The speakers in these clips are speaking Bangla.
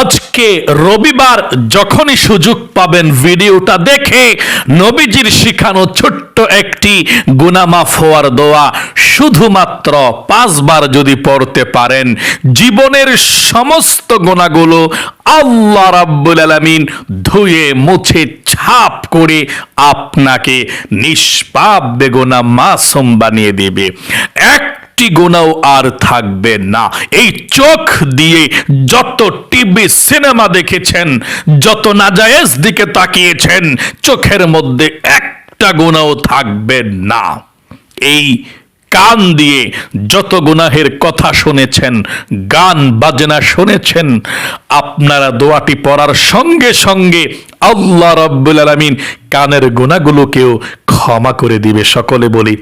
আজকে রবিবার যখনই সুযোগ পাবেন ভিডিওটা দেখে নবীজির শিখানো ছোট্ট একটি গুনামাফ হওয়ার দোয়া শুধুমাত্র পাঁচবার যদি পড়তে পারেন, জীবনের সমস্ত গোনাগুলো আল্লাহ রাব্বুল আলামিন ধুয়ে, মুছে, ছাপ করে আপনাকে নিষ্পাপ বেগুনা মাসুম বানিয়ে দেবে। এক একটি গোনাও আর থাকবে না। এই চোখ দিয়ে যত টিভি, সিনেমা দেখেছেন, যত নাজায়েজ দিকে তাকিয়েছেন, চোখের মধ্যে একটা গোনাও থাকবে না। এই কান দিয়ে যত গুনাহের কথা শুনেছেন, গান, বাজনা শুনেছেন, আপনারা দোয়াটি পড়ার সঙ্গে সঙ্গে আল্লাহ রাব্বুল আলামিন কানের গুনাহগুলোকেও ক্ষমা করে দিবে। সকলে বলি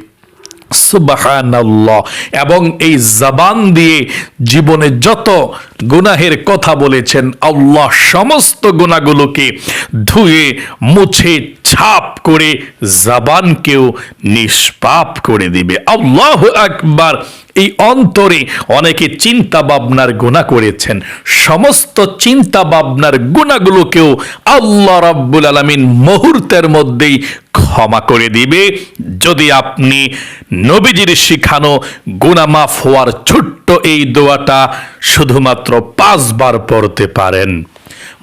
সুবাহানাল্লাহ। এবং এই জবান দিয়ে জীবনে যত গুনাহের কথা বলেছেন, আল্লাহ সমস্ত গুণাগুলোকে ধুয়ে, মুছে, ছাপ করে জবানকেও নিষ্পাপ করে দিবে। আল্লাহ আকবার। এই অন্তরে অনেকে চিন্তা ভাবনার গুণা করেছেন। সমস্ত চিন্তা ভাবনার গুণাগুলোকেও আল্লাহ রাব্বুল আলামিন মুহূর্তের মধ্যেই ক্ষমা করে দিবে। যদি আপনি নবীজির শিখানো গুনামাফ হওয়ার ছোট্ট এই দোয়াটা শুধুমাত্র পাঁচবার পড়তে পারেন।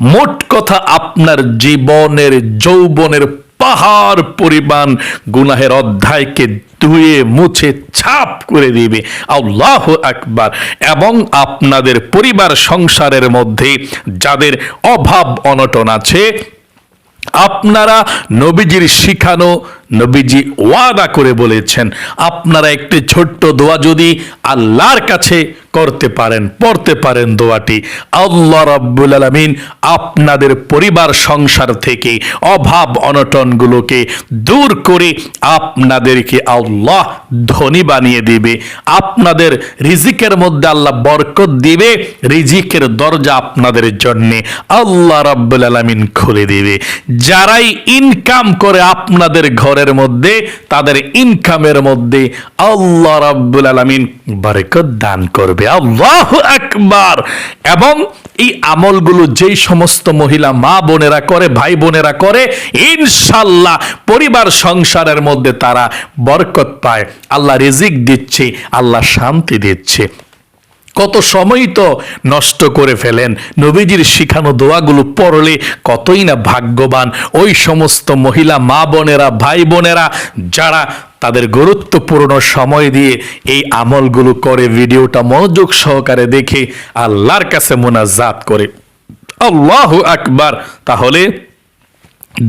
মোট কথা আপনার জীবনের, যৌবনের পাহাড় পরিমাণ গুনাহের অধ্যায়কে ধুয়ে মুছে ছাপ করে দিবে। আল্লাহ আকবার। এবং আপনাদের পরিবার সংসারের মধ্যে যাদের অভাব অনটন আছে, আপনারা নবীজির শিখানো নবীজি ওয়াদা করে বলেছেন, আপনারা একটি ছোট্ট দোয়া যদি আল্লাহর কাছে করতে পারেন, পড়তে পারেন দোয়াটি, আল্লাহ রাব্বুল আলামিন আপনাদের পরিবার, সংসার থেকে অভাব অনটনগুলোকে দূর করে আপনাদেরকে আল্লাহ ধনী বানিয়ে দিবে। আপনাদের রিজিকের মধ্যে আল্লাহ বরকত দিবে, রিজিকের দরজা আপনাদের জন্য আল্লাহ রাব্বুল আলামিন খুলে দিবে। যারাই ইনকাম করে আপনাদের ঘরের মধ্যে, তাদের ইনকামের মধ্যে আল্লাহ রাব্বুল আলামিন বরকত দান করবে। আল্লাহ আকবার! এবং এই আমলগুলো যেই সমস্ত মহিলা মা বোনেরা করে, ভাই বোনেরা করে ইনশাল্লাহ পরিবার সংসারের মধ্যে তারা বরকত পায়। আল্লাহ রিজিক দিচ্ছে, আল্লাহ শান্তি দিচ্ছে। কত সময় তো নষ্ট করে ফেলেন। নবীজির শিখানো দোয়াগুলো পড়লে কতই না ভাগ্যবান। ওই সমস্ত মহিলা, মা বোনেরা, ভাই বোনেরা, যারা তাদের গুরুত্বপূর্ণ সময় দিয়ে এই আমলগুলো করে, ভিডিওটা মনোযোগ সহকারে দেখে আল্লাহর কাছে মোনাজাত করে। আল্লাহ আকবার। তাহলে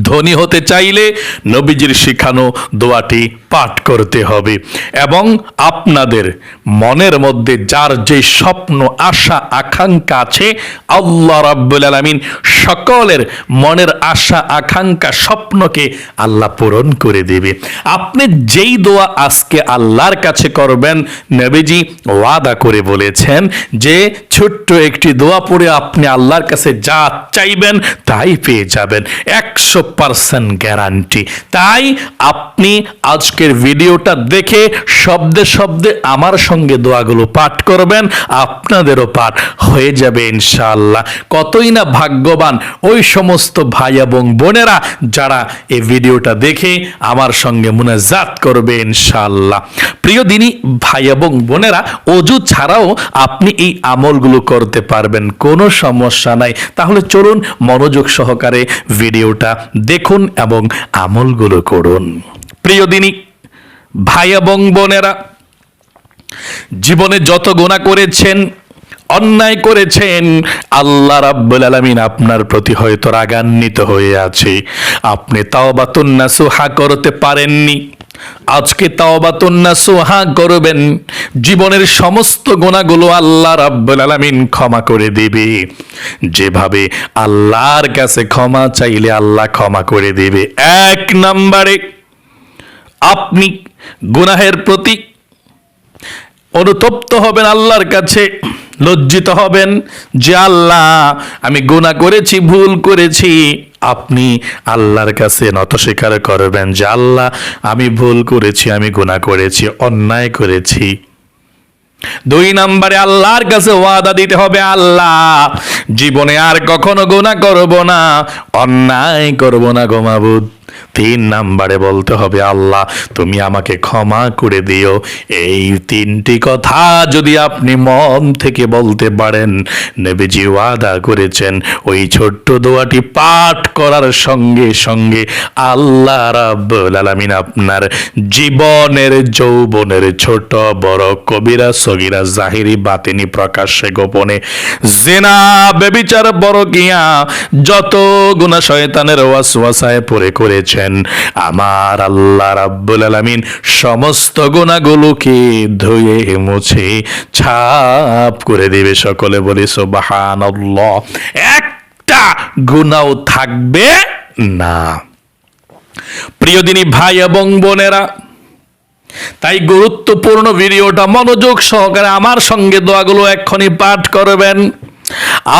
ধনী হতে চাইলে নবীজির শিখানো দোয়াটি পাঠ করতে হবে। এবং আপনাদের মনের মধ্যে যার যে স্বপ্ন, আশা, আকাঙ্ক্ষা আছে, আল্লাহ রাব্বুল আলামিন সকলের মনের আশা, আকাঙ্ক্ষা, স্বপ্নকে আল্লাহ পূরণ করে দেবে। আপনি যেই দোয়া আজকে আল্লাহর কাছে করবেন, নবীজি ওয়াদা করে বলেছেন যে, ছোট্ট একটি দোয়া পড়ে আপনি আল্লাহর কাছে যা চাইবেন তাই পেয়ে যাবেন। একশো পার্সেন্ট গ্যারান্টি তাই আপনি আজকের ভিডিওটা দেখে শব্দে শব্দে আমার সঙ্গে দোয়াগুলো পাঠ করবেন, আপনাদেরও পাঠ হয়ে যাবে ইনশাআল্লাহ। কতই না ভাগ্যবান ওই সমস্ত ভাই এবং বোনেরা যারা এই ভিডিওটা দেখে আমার সঙ্গে মুনাজাত করবে ইনশাআল্লাহ। প্রিয় দিনী, ভাই এবং বোনেরা, অজু ছাড়াও আপনি এই আমলগুলো করতে পারবেন, কোনো সমস্যা নাই। তাহলে চলুন মনোযোগ সহকারে ভিডিওটা দেখুন এবং আমলগুলো করুন। প্রিয় দিনী, ভাই এবং বোনেরা, জীবনে যত গোনা করেছেন, অন্যায় করেছেন, আল্লাহ রাব্বুল আলামিন আপনার প্রতি হয়তো রাগান্বিত হয়ে আছে। আপনি তাওবাতুন নাসুহা করতে পারেননি। আজকে তাওবাতুন্না সোহা করবেন। জীবনের সমস্ত গোনাগুলো আল্লাহ রাব্বুল আলামিন ক্ষমা করে দেবে। যেভাবে আল্লাহর কাছে ক্ষমা চাইলে আল্লাহ ক্ষমা করে দেবে। এক নম্বরে আপনি গুনাহের প্রতি অনুতপ্ত হবেন আল্লাহর কাছে, লজ্জিত হবেন যে আল্লাহ, আমি গুনাহ করেছি, ভুল করেছি। আপনি আল্লাহর কাছে নত স্বীকার করবেন যে, আল্লাহ, আমি ভুল করেছি, আমি গুণা করেছি, অন্যায় করেছি। দুই নম্বরে আল্লাহর কাছে ওয়াদা দিতে হবে, আল্লাহ, জীবনে আর কখনো গুণা করব না, অন্যায় করব না গো মাবুদ। তিন নাম্বারে বলতে হবে, আল্লাহ, তুমি আমাকে ক্ষমা করে দিও। এই তিনটি কথা যদি আপনি মন থেকে বলতে পারেন, নেবেজি ওয়াদা করেছেন, ওই ছোট্ট দোয়াটি পাঠ করার সঙ্গে সঙ্গে আল্লাহ রাব্বুল আলামিন আপনার জীবনের, যৌবনের ছোট, বড় কবিরা, সগিরা, জাহিরি, বাতিনি প্রকাশ্যে গোপনে জেনা বেবিচার বড় গিয়া, যত গুণা শয়তানের ওয়াসওয়াসায় পড়ে করেছেন। আমার আল্লাহ রাব্বুল আলামিন সমস্ত গুণাগুলোকে ধুয়ে, মুছে, ছাপ করে দিবে সকলে বলি, সুবহানাল্লাহ। একটা গুণাও থাকবে না। প্রিয় দিনী ভাই এবং বোনেরা, তাই গুরুত্বপূর্ণ ভিডিওটা মনোযোগ সহকারে আমার সঙ্গে দোয়াগুলো এক্ষুনি পাঠ করবেন।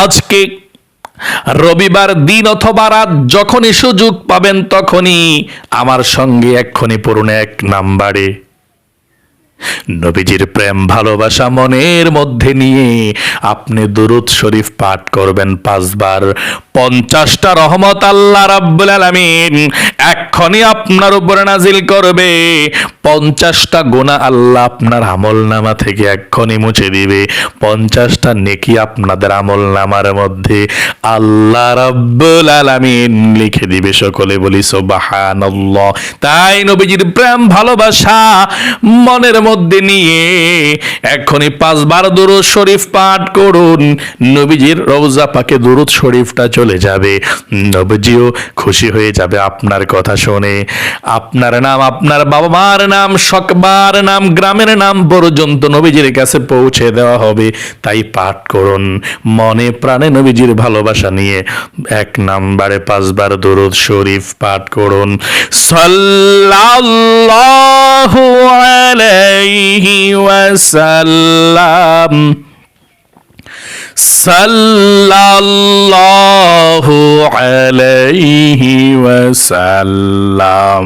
আজকে রবিবার দিন অথবা রাত, যখনই সুযোগ পাবেন তখনই আমার সঙ্গে এক্ষুনি পড়ুন এক নাম্বারে। নবীজির প্রেম, ভালোবাসা মনের মধ্যে নিয়ে আপনি দুরুদ শরীফ পাঠ করবেন পাঁচবার। পঞ্চাশটা রহমত আল্লাহ রাব্বুল আলামিন এক্ষুনি আপনার উপরে নাজিল করবে। পঞ্চাশটা গোনা আল্লাহ আপনার আমল নামা থেকে এক্ষুনি মুছে দিবে। পঞ্চাশটা নেকি আপনাদের আমল নামার মধ্যে আল্লাহ রাব্বুল আলামিন লিখে দিবে সকলে বলি, সুবহানাল্লাহ। তাই নবীজির প্রেম, ভালোবাসা মনের মধ্যে নিয়ে এখনই পাঁচবার দুরুদ শরীফ পাঠ করুন। নবীজির রওজা পাকে দুরুদ শরীফটা চলে যাবে। নবীজিও খুশি হয়ে যাবে আপনার কথা শুনে। আপনার নাম, আপনার বাবা মার নাম সকবার নাম, গ্রামের নাম পর্যন্ত নবীজির কাছে পৌঁছে দেওয়া হবে। তাই পাঠ করুন। মনে প্রাণে নবীজির ভালোবাসা নিয়ে এক নাম্বারে পাঁচবার দুরুদ শরীফ পাঠ করুন। সাল্লাল্লাহু আলাইহি ওয়াসাল্লাম। সাল্লাল্লাহু আলাইহি ওয়াসাল্লাম।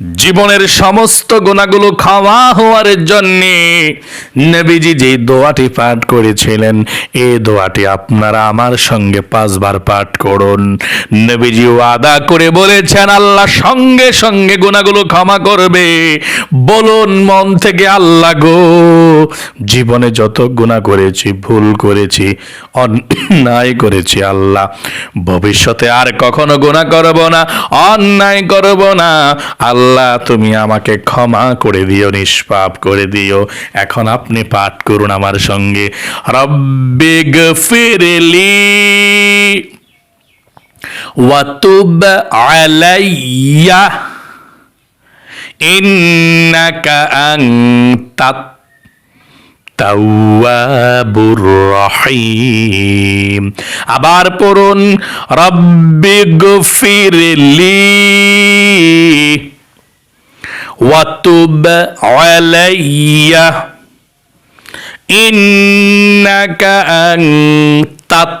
জীবনের সমস্ত গুণাগুলো খাওয়া হওয়ার জন্য নবীজি যে দোয়াটি পাঠ করেছিলেন, এই দোয়াটি আপনারা আমার সঙ্গে পাঁচবার পাঠ করুন। নবীজি ওয়াদা করে বলেছেন, আল্লাহ সঙ্গে সঙ্গে গুণাগুলো ক্ষমা করবে। বলুন, মন থেকে আল্লাহ গো, জীবনে যত গুণা করেছি, ভুল করেছি, অন্যায় করেছি আল্লাহ, ভবিষ্যতে আর কখনো গুণা করব না, অন্যায় করব না। আল্লাহ তুমি আমাকে ক্ষমা করে দিও, নিষ্পাপ করে দিও। এখন আপনি পাঠ করুন আমার সঙ্গে। রব্বিগ ফিরলি ওয়াতুব আলাইয়া, ইন্নাকা আনতাত তাওয়াবুর রহিম। আবার পড়ুন, রব্বি গফিরলি ওয়াতুব আলাইয়া ইন্নাকা আনতাত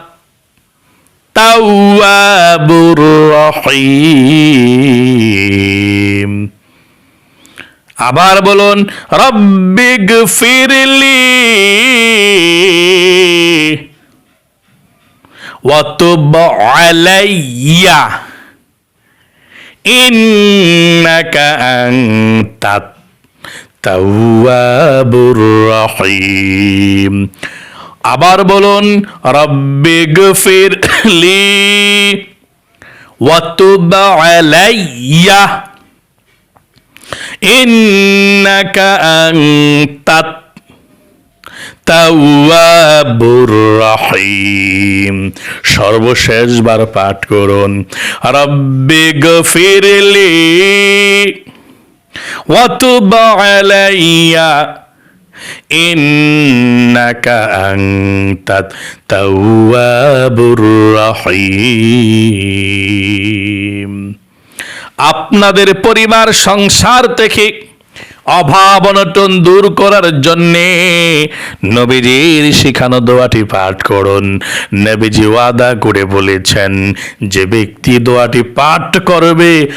তাওয়াবুর রহিম আবার বলুন রব্বিগ ফিরলি ওয়াতুব আলাইয়া ইন্নাকা আনতাত তাওয়াবুর রহিম। আবার বলুন রব্বিগ ফিরলি ওয়াতুব আলাইয়া। ইন্নাকা আনতাত তাওয়াবুর রহিম। সর্বশেষবার পাঠ করুন। রব্বি গফিরলি ওয়াতুব আলাইয়া, ইন্নাকা আনতাত তাওয়াবুর রহিম। আপনাদের পরিবার সংসার থেকে অভাব অনটন দূর করার জন্যে নবীজির শিখানো দোয়াটি পাঠ করুন। নবীজি ওয়াদা করে বলেছেন, যে ব্যক্তি দোয়াটি পাঠ করবে,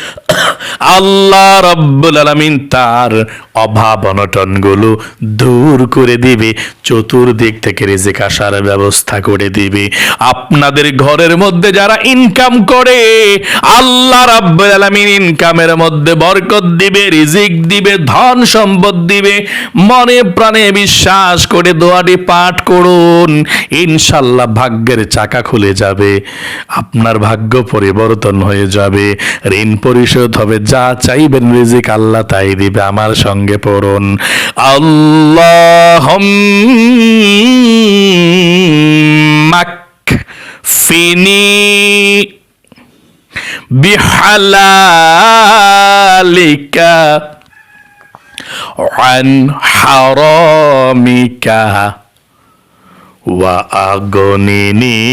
আল্লাহ রব্বুল আলামিন তার অভাব অনটনগুলো দূর করে দিবে, চতুর্দিক থেকে রেজেক আসার ব্যবস্থা করে দিবে। আপনাদের ঘরের মধ্যে যারা ইনকাম করে, আল্লাহ রাব্বুল আলামিন ইনকামের মধ্যে বরকত দিবে, রিজিক দিবে, ধন সম্পদ দিবে? মনে প্রাণে বিশ্বাস করে দোয়াটি পাঠ করুন। ইনশাল্লাহ ভাগ্যের চাকা খুলে যাবে। আপনার ভাগ্য পরিবর্তন হয়ে যাবে। ঋণ পরিশোধ হবে। যা চাইবেন রিজিক আল্লাহ তাই দিবে। আমার সঙ্গে পড়ুন। আল্লাহ ফিনি বিহালালিকা عن حرامك وأغنني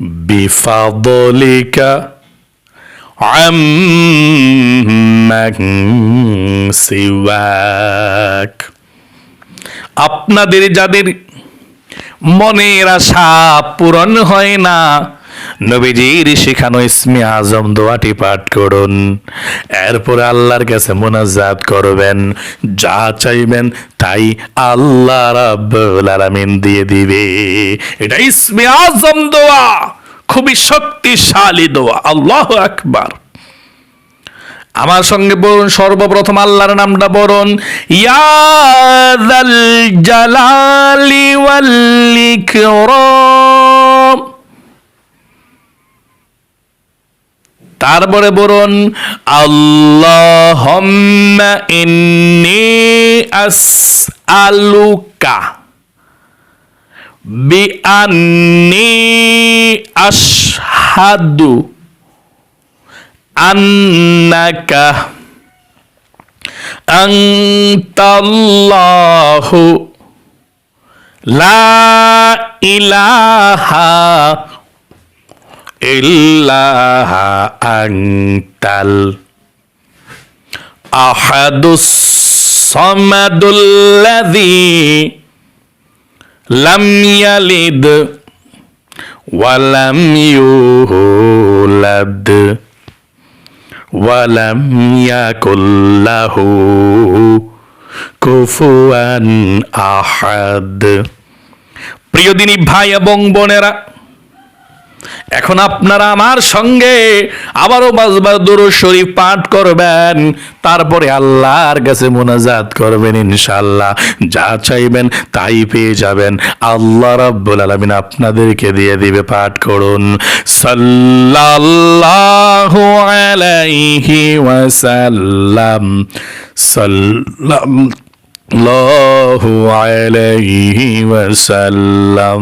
بفضلك عمن سواك আপনাদের যাদের মনের আশা পূরণ হয় না নবীজির শেখানো ইসমে আজম দোয়াটি পাঠ করুন। এরপর আল্লাহর কাছে মোনাজাত করবেন। যা চাইবেন তাই আল্লাহ আলামিন দিয়ে দিবে। এটা ইসমে আজম দোয়া। খুবই শক্তিশালী দোয়া। আল্লাহ আকবার। আমার সঙ্গে বলুন, সর্বপ্রথম আল্লাহর নামটা বলুন। ইয়াদাল জালালি ওয়াল তারপরে বলুন আল্লাহুম্মা ইন্নি আসআলুকা বিআন্নি আশহাদু আন্নাকা আনতাল্লাহু লা ইলাহা ইল্লাহা আনতাল আহাদুস সামাদুল্লাযী লাম ইয়ালিদ ওয়ালাম ইউলাদ ওয়ালাম ইয়াকুল্লাহু কুফুয়ান আহাদ প্রিয় দিনী ভাই এবং বোনেরা এখন আপনারা আমার সঙ্গে আবারও দুরু শরীফ পাঠ করবেন, তারপরে আল্লাহর কাছে মোনাজাত করবেন ইনশাল্লাহ যা চাইবেন তাই পেয়ে যাবেন। আল্লাহ রাব্বুল আলামিন আপনাদেরকে দিয়ে দিবে, পাঠ করুন। সাল্লাল্লাহু আলাইহি ওয়াসাল্লাম। সাল্লাল্লাহু আলাইহি ওয়াসাল্লাম।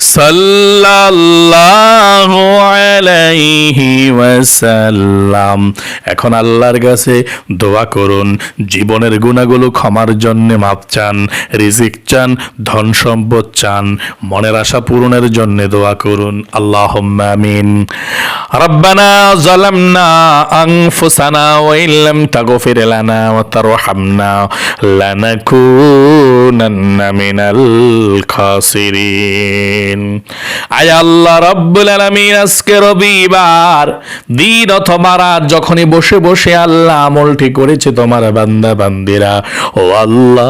সাল্লাল্লাহু আলাইহি ওয়াসাল্লাম। এখন আল্লাহর কাছে দোয়া করুন, জীবনের গুণাগুলো ক্ষমার জন্য মাপ চান, রিজিক চান, ধন সম্পদ চান, মনের আশা পূরণের জন্য দোয়া করুন। আল্লাহ আমিন। রব্বানা জালামনা আনফুসানা ওয়া ইল্লাম তাগফির লানা ওয়া তারহামনা লানাকুনান্না মিনাল খাসিরিন আয় আল্লাহ রব্বুল আজকে রবিবার, দিন অথবা রাত যখনই বসে বসে আল্লাহ আমলটি করেছে তোমার বান্দা বান্দিরা, ও আল্লাহ,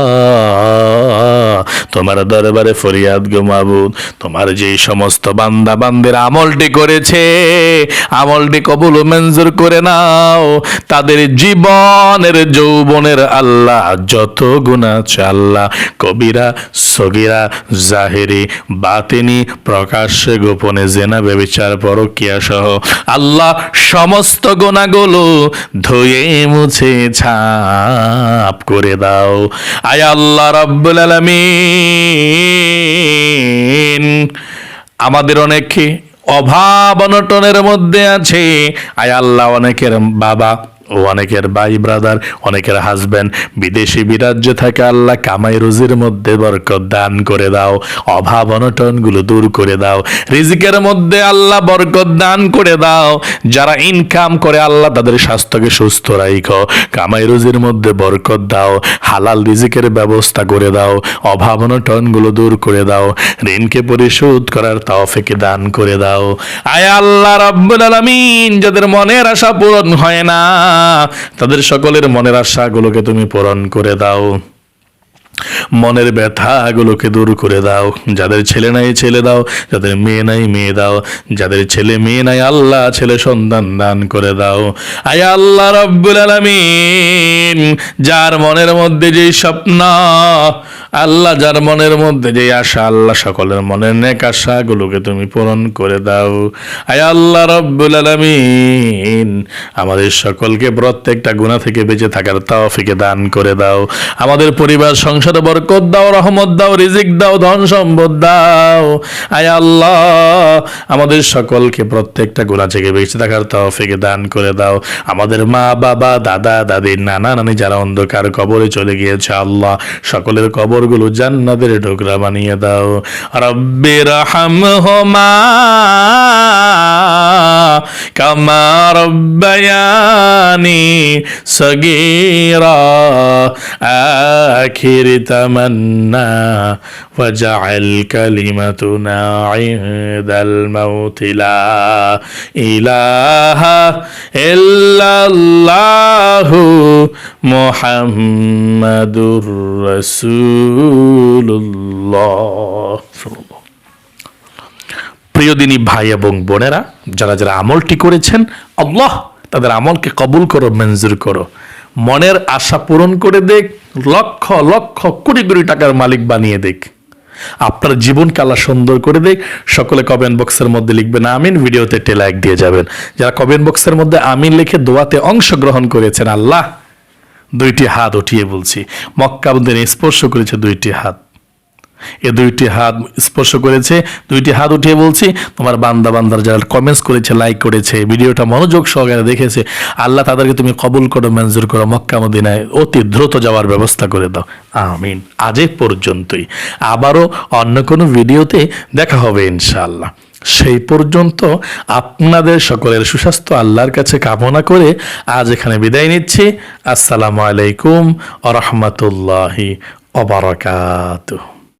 তোমার দরবারে ফরিয়াদ গো মাবুদ, তোমার যে সমস্ত বান্দা বান্দির আমলটি করেছে, আমলটি কবুল মঞ্জুর করে নাও। তাদের জীবনের, যৌবনের আল্লাহ যত গুণ আছে আল্লাহ, কবিরা, সগিরা, জাহেরি বাতিনি প্রকাশ্যে গোপনে জেনা বেবিচার পরকিয়া সহ আল্লাহ সমস্ত গোনাগুলো ধুয়ে মুছে ছাপ করে দাও। আয় আল্লাহ রব্বুল আলামিন। আমাদের অনেকে অভাব অনটনের মধ্যে আছে। আয় আল্লাহ অনেকের বাবা ও অনেকের ভাই ব্রাদার অনেকের হাজব্যান্ড বিদেশি বিরাজ্যে থাকে আল্লাহ কামাই রুজির মধ্যে বরকত দান করে দাও, অভাব অনটনগুলো দূর করে দাও, রিজিকের মধ্যে আল্লাহ বরকত দান করে দাও, যারা ইনকাম করে আল্লাহ তাদের স্বাস্থ্যকে সুস্থ রাখো কামাই রুজির মধ্যে বরকত দাও, হালাল রিজিকের ব্যবস্থা করে দাও, অভাব অনটনগুলো দূর করে দাও, ঋণকে পরিশোধ করার তৌফিক দান করে দাও। আয় আল্লাহ রাব্বুল আলামিন, যাদের মনের আশা পূরণ হয় না। তাদের সকলের মনের আশাগুলোকে তুমি পূরণ করে দাও। মনের ব্যথাগুলোকে দূর করে দাও। যাদের ছেলে নাই, ছেলে দাও। যাদের মেয়ে নাই, মেয়ে দাও। যাদের ছেলে, মেয়ে নাই, আল্লাহ ছেলে সন্তান দান করে দাও। আয় আল্লাহ রব্বুল আলামিন, যার মনের মধ্যে যেই স্বপ্ন, আল্লাহ যার মনের মধ্যে যে আশা, আল্লাহ সকলের মনের নেক আশাগুলোকে তুমি পূরণ করে দাও। আয় আল্লাহ রব্বুল আলামিন, আমাদের সকলকে প্রত্যেকটা গুণা থেকে বেঁচে থাকার তৌফিকে দান করে দাও। আমাদের পরিবার, সংসারে বরকত দাও, রহমত দাও, রিজিক দাও, ধন সম্পদ দাও। আয় আল্লাহ, আমাদের সকলকে প্রত্যেকটা গুণা থেকে বেঁচে থাকার তৌফিকে দান করে দাও। আমাদের মা, বাবা, দাদা, দাদি, নানা, নানি যারা অন্ধকার কবরে চলে গিয়েছে, আল্লাহ সকলের কবরগুলো জান্নাতের ঢোকরা বানিয়ে দাও। রব্বির হামহুমা কামা রব্বায়ানি সগীরা আখির তামান্না وجعل كلمتنا عند الموت لا إله إلا الله محمد رسول الله প্রিয় দিনী ভাই এবং বোনেরা যারা যারা আমলটি করেছেন আল্লাহ তাদের আমলকে কবুল করো মঞ্জুর করো মনের আশা পূরণ করে দেখ, লক্ষ লক্ষ কোটি কোটি টাকার মালিক বানিয়ে দেখ। আপনার জীবন কালা সুন্দর করে দেখ। সকলে কমেন্ট বক্সের মধ্যে লিখবেন আমিন, ভিডিওতে টেলাইক দিয়ে যাবেন। যারা কমেন্ট বক্সের মধ্যে আমিন লিখে দোয়াতে অংশগ্রহণ করেছেন, আল্লাহ, দুইটি হাত উঠিয়ে বলছি। মক্কাবুদ্দিন স্পর্শ করেছে দুইটি হাত। এ দুইটি হাত স্পর্শ করেছে, দুইটি হাত উঠিয়ে বলছি, তোমার বান্দা বান্দার যারা কমেন্টস করেছে লাইক করেছে, ভিডিওটা মনোযোগ সহকারে দেখেছে, আল্লাহ তাদেরকে তুমি কবুল করো, মঞ্জুর করো, মক্কা মদিনায় অতি দ্রুত যাওয়ার ব্যবস্থা করে দাও। আমিন। আজ পর্যন্তই। আবারও অন্য কোনো ভিডিওতে দেখা হবে ইনশাআল্লাহ। সেই পর্যন্ত আপনাদের সকলের সুস্বাস্থ্য আল্লাহর কাছে কামনা করে আজ এখানে বিদায় নিচ্ছি। আসসালামু আলাইকুম আ রহমতুল্লাহি অবরাকাতুহ